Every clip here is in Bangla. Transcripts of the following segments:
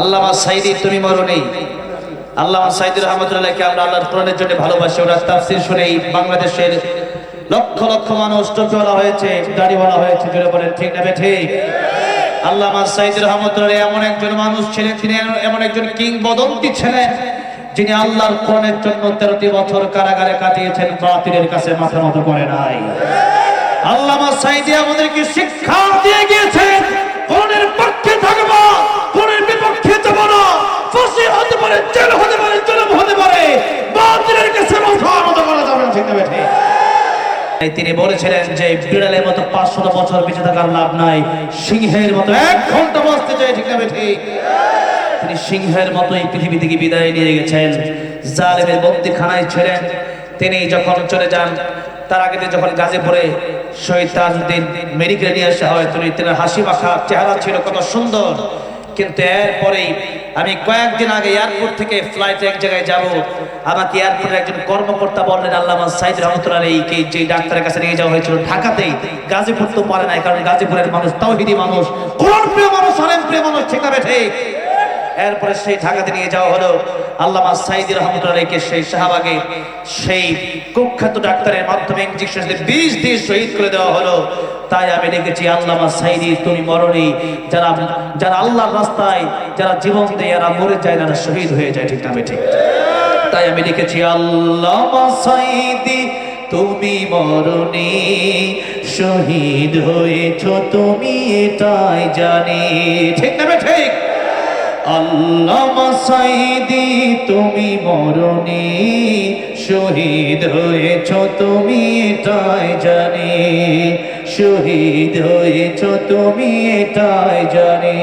আল্লামা সাইদি, তুমি মরো নেই। আল্লামা সাইদি রহমতুল্লাহকে আমরা আল্লাহর কোরআনের জন্য ভালোবাসি ওরা তাফসির শুনে এই বাংলাদেশের লক্ষ লক্ষ মানুষ টুপি বলা হয়েছে দাড়ি বলা হয়েছে জুড়ে বলেন, ঠিক না ঠিক আল্লামা সাইদি রহমতুল্লাহ এমন একজন মানুষ ছিলেন তিনি এমন একজন কিংবদন্তি ছিলেন, যিনি আল্লাহর কোরআনের জন্য তেরোটি বছর কারাগারে কাটিয়েছেন, বাতিলের কাছে মাথা মতো করে নাই। আল্লামা সাইদি আমাদেরকে শিক্ষা দিয়ে গিয়েছেন কোরআনের পক্ষে থাকব কোরআনের বিপক্ষে যাব না। ফাঁসি হতে পারে, জেল হতে পারে, জুলুম হতে পারে। বাতিলের কাছে মাথা মতো করা যাবে ঠিক না তিনি বলেছিলেন যে, বিড়ালের মতো পাঁচশত বছর বেঁচে থাকার লাভ নাই। সিংহের মতো এক ঘণ্টা বাঁচতে চাই, ঠিক ঠিক তিনি সিংহের মতো এই পৃথিবী থেকে বিদায় নিয়ে গেছেন। জালেমের বন্দিখানায় ছিলেন। তিনি যখন চলে যান, তার আগে যখন গাজীপুরে তাজউদ্দিন মেডিকেলে নিয়ে আসা হয় তিনি তিনি হাসি মাখা চেহারা ছিল কত সুন্দর। কিন্তু এরপরেই আমি কয়েকদিন আগে এয়ারপোর্ট থেকে ফ্লাইটে এক জায়গায় যাব। আমাকে এয়ারপোর্টের একজন কর্মকর্তা বললেন আল্লামা সাইদ রহমতুল্লাহ এইকে যে ডাক্তারের কাছে নিয়ে যাওয়া হয়েছিল ঢাকাতেই, গাজীপুর তো পারে নাই, কারণ গাজীপুরের মানুষ তাওহিদি মানুষ, কোরআন প্রিয় মানুষ, আলেম প্রিয় মানুষ ঠিক না ঠিক। এরপরে সেই ঢাকাতে নিয়ে যাওয়া হলো আল্লামা সাইদি রহমতুল্লাহকে সেই শাহবাগে সেই কুখ্যাত ডাক্তারের মাধ্যমে ইঞ্জেকশন দিয়ে বিষ দিয়ে শহীদ করে দেওয়া হলো। তাই আমি দেখেছি আল্লামা সাইদি, তুমি মরণী যারা যারা আল্লাহর রাস্তায় যারা জীবন দেয় এরা মরে যায় এরা শহীদ হয়ে যায়, ঠিক না ঠিক। তাই আমি লিখেছি আল্লামা সাইদি, তুমি মরণী শহীদ হয়েছ, তুমি এটাই জানি, ঠিক না ঠিক? আল্লামা সাইদি তুমি মরণী শহীদ হয়েছ, তুমি এটাই জানি। শহীদ হয়েছ, তুমি এটাই জানি।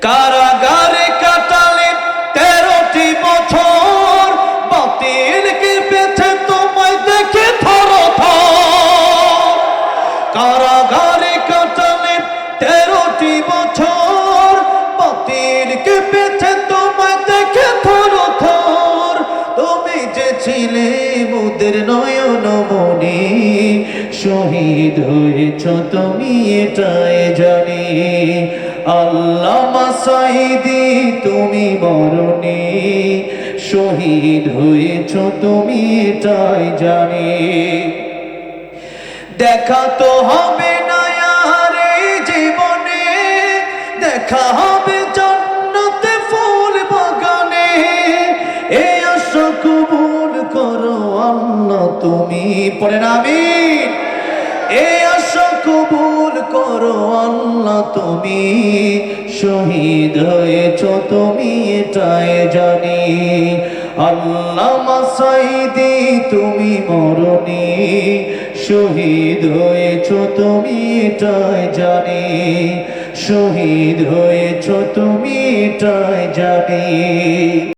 কারাগারে কাটালে তেরোটি বছর বাতিলকে পেছে তোমায় দেখে থর কারাগারে মুদের নয়ন মনি। শহীদ হয়েছ তুমি, এটাই জানি। আল্লামা সাইদি তুমি মরণি। শহীদ হয়েছ তুমি, এটাই জানি। দেখা তো হবে না আর জীবনে। দেখা হবে জন্নতে ফুল বাগানে। এই আশা কবুল আল্লাহ তুমি পড়ে না, আমিন। এই আশা কবুল করো, আল্লাহ তুমি শহীদ হয়েছ, তুমি এটাই জানি। আল্লাহ তুমি মরণি, শহীদ হয়েছ, তুমি এটাই জানি। শহীদ হয়েছ, তুমি এটাই জানি।